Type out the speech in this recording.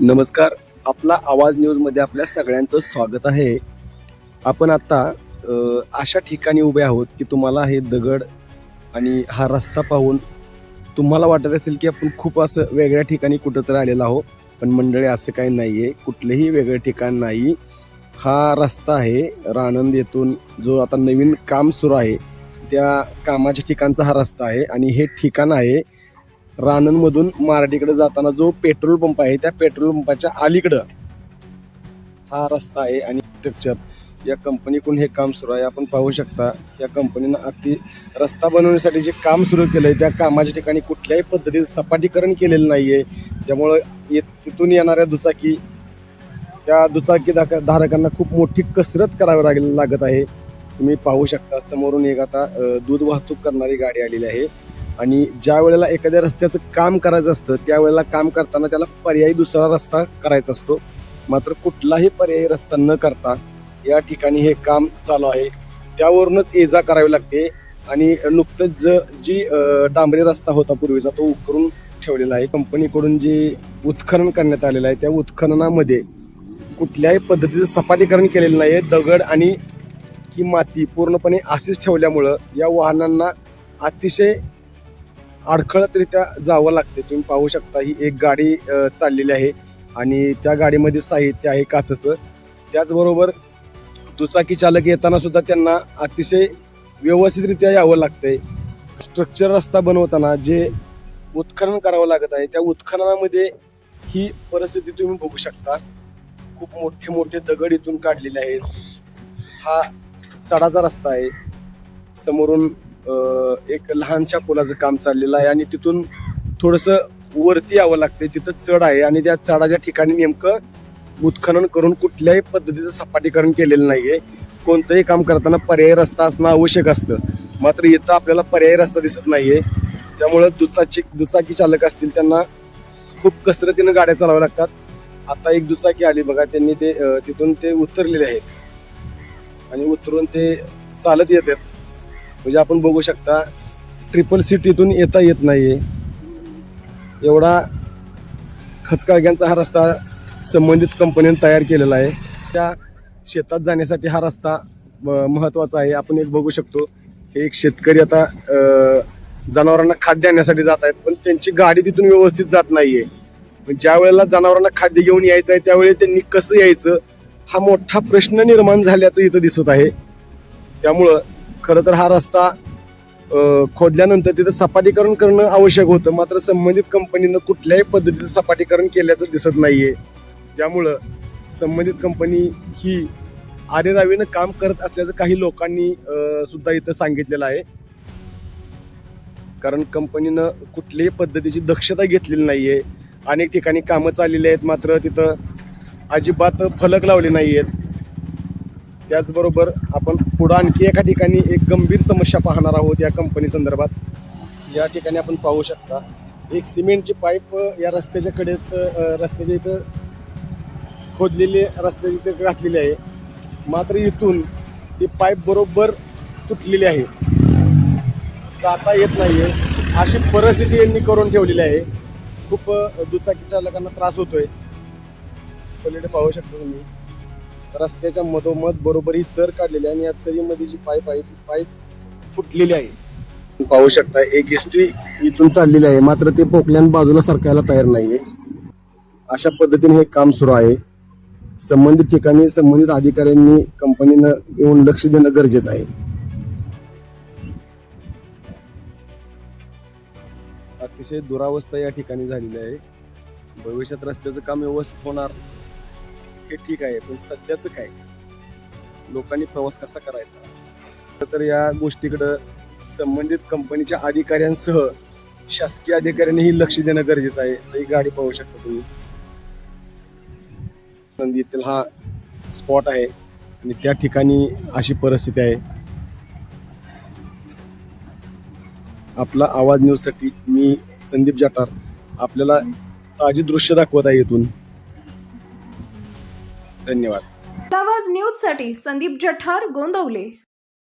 नमस्कार. आपला आवाज न्यूजमध्ये आपल्या सगळ्यांचं स्वागत आहे. आपण आता अशा ठिकाणी उभे आहोत की तुम्हाला हे दगड आणि हा रस्ता पाहून तुम्हाला वाटत असेल की आपण खूप असं वेगळ्या ठिकाणी कुठंतरी आलेलो आहोत. पण मंडळी असं काही नाही आहे कुठलंही वेगळं ठिकाण नाही. हा रस्ता आहे राणंद येथून जो आता नवीन काम सुरू आहे. त्या कामाच्या ठिकाणचा हा रस्ता आहे आणि हे ठिकाण आहे राणंदमधून माराठीकडे जाताना जो पेट्रोल पंप आहे त्या पेट्रोल पंपाच्या अलीकडं हा रस्ता आहे आणि स्ट्रक्चर या कंपनीकडून हे काम सुरू आहे. आपण पाहू शकता या कंपनीनं अति रस्ता बनवण्यासाठी जे काम सुरू केलं आहे त्या कामाच्या ठिकाणी कुठल्याही पद्धतीचं सपाटीकरण केलेलं नाही आहे त्यामुळं ये- तिथून येणाऱ्या दुचाकी त्या दुचाकी धारकांना खूप मोठी कसरत करावी लागेल लागत आहे. तुम्ही पाहू शकता समोरून एक आता दूध वाहतूक करणारी गाडी आलेली आहे. आणि ज्या वेळेला एखाद्या रस्त्याचं काम करायचं असतं त्यावेळेला काम करताना त्याला पर्यायी दुसरा रस्ता करायचा असतो. मात्र कुठलाही पर्यायी रस्ता न करता या ठिकाणी हे काम चालू आहे. त्यावरूनच ये जा करावी लागते आणि नुकतंच ज जी डांबरी रस्ता होता पूर्वीचा तो उकरून ठेवलेला आहे. कंपनीकडून जे उत्खनन करण्यात आलेलं आहे त्या उत्खननामध्ये कुठल्याही पद्धतीचं सपाटीकरण केलेलं नाही आहे दगड आणि ही माती पूर्णपणे अशीच ठेवल्यामुळं या वाहनांना अतिशय अडखळतरित्या जावं लागते तुम्ही पाहू शकता ही एक गाडी चाललेली आहे आणि त्या गाडीमध्ये साहित्य आहे काचचं. त्याचबरोबर दुचाकी चालक येताना सुद्धा त्यांना अतिशय व्यवस्थितरित्या यावं लागतंय. स्ट्रक्चर रस्ता बनवताना जे उत्खनन करावं लागत आहे त्या उत्खननामध्ये ही परिस्थिती तुम्ही बघू शकता. खूप मोठे मोठे दगड इथून काढलेले आहेत. हा चढाचा रस्ता आहे. समोरून एक लहानशा पुलाचं काम चाललेलं आहे आणि तिथून थोडंसं वरती यावं लागतंय. तिथं चढ आहे आणि त्या चढाच्या ठिकाणी नेमकं उत्खनन करून कुठल्याही पद्धतीचं सपाटीकरण केलेलं नाहीये. कोणतंही काम करताना पर्यायी रस्ता असणं आवश्यक असतं. मात्र इथं आपल्याला पर्यायी रस्ता दिसत नाहीये. त्यामुळं दुचाकी दुचाकी चालक असतील त्यांना खूप कसरतीनं गाड्या चालवाव्या लागतात. आता एक दुचाकी आली बघा त्यांनी ते तिथून ते उतरलेले आहेत. आणि उतरून ते चालत येतात. म्हणजे आपण बघू शकता ट्रिपल सीटीतून येता येत नाही आहे एवढा खचकाळग्यांचा हा रस्ता संबंधित कंपनीने तयार केलेला आहे. त्या शेतात जाण्यासाठी हा रस्ता अ, महत्त्वाचा आहे. आपण एक बघू शकतो हे एक शेतकरी आता जनावरांना खाद्य आणण्यासाठी जात आहेत पण त्यांची गाडी तिथून व्यवस्थित जात नाहीये. पण ज्या वेळेला जनावरांना खाद्य घेऊन यायचं आहे त्यावेळी त्यांनी कसं यायचं हा मोठा प्रश्न निर्माण झाल्याचं इथं दिसत आहे. त्यामुळं खरं तर हा रस्ता खोदल्यानंतर तिथं सपाटीकरण करणं आवश्यक होतं. मात्र संबंधित कंपनीनं कुठल्याही पद्धतीचं सपाटीकरण केल्याचं दिसत नाहीये. त्यामुळं संबंधित कंपनी ही आरेरावीनं काम करत असल्याचं काही लोकांनी सुद्धा इथं सांगितलेलं आहे. कारण कंपनीनं कुठल्याही पद्धतीची दक्षता घेतलेली नाहीये. अनेक ठिकाणी कामं चाललेली आहेत मात्र तिथं अजिबात फलक लावले नाही आहेत त्याचबरोबर आपण पुढं आणखी एका ठिकाणी एक गंभीर समस्या पाहणार आहोत या कंपनी संदर्भात. या ठिकाणी आपण पाहू शकता एक सिमेंटची पाईप या रस्त्याच्या कडेत रस्त्याच्या इथं खोदलेली रस्त्याच्या इथं घातलेली आहे. मात्र इथून ती पाईप बरोबर तुटलेली आहे. जाता येत नाही आहे अशी परिस्थिती यांनी करून ठेवलेली आहे. खूप दुचाकी चालकांना त्रास होतोय. पलीकडे पाहू शकता तुम्ही. रस्त्याच्या मधोमध बरोबर ही चर काढलेली आहे आणि या चरीमध्ये जी पाईप आहे ती पाईप फुटलेली आहे. पाहू शकता एक एसटी इथून चाललेली आहे. मात्र ते पोकल्यान बाजूला सरकायला तयार नाहीये. अशा पद्धतीने हे काम सुरू आहे. संबंधित ठिकाणी संबंधित अधिकाऱ्यांनी कंपनीनं येऊन लक्ष देणं गरजेचं आहे. अतिशय दुरावस्था या ठिकाणी झालेली आहे. भविष्यात रस्त्याचं काम व्यवस्थित होणार. हे ठीक आहे पण सध्याचं काय? लोकांनी प्रवास कसा करायचा? तर या गोष्टीकडं संबंधित कंपनीच्या अधिकाऱ्यांसह शासकीय अधिकाऱ्यांनीही लक्ष देणं गरजेचं आहे. ही गाडी पाहू शकता तुम्ही. नंदी येथील हा स्पॉट आहे आणि त्या ठिकाणी अशी परिस्थिती आहे. आपला आवाज न्यूजसाठी मी संदीप जाटार. आपल्याला ताजी दृश्य दाखवत आहे इथून. धन्यवाद. आवाज न्यूजसाठी संदीप जठार गोंदवले.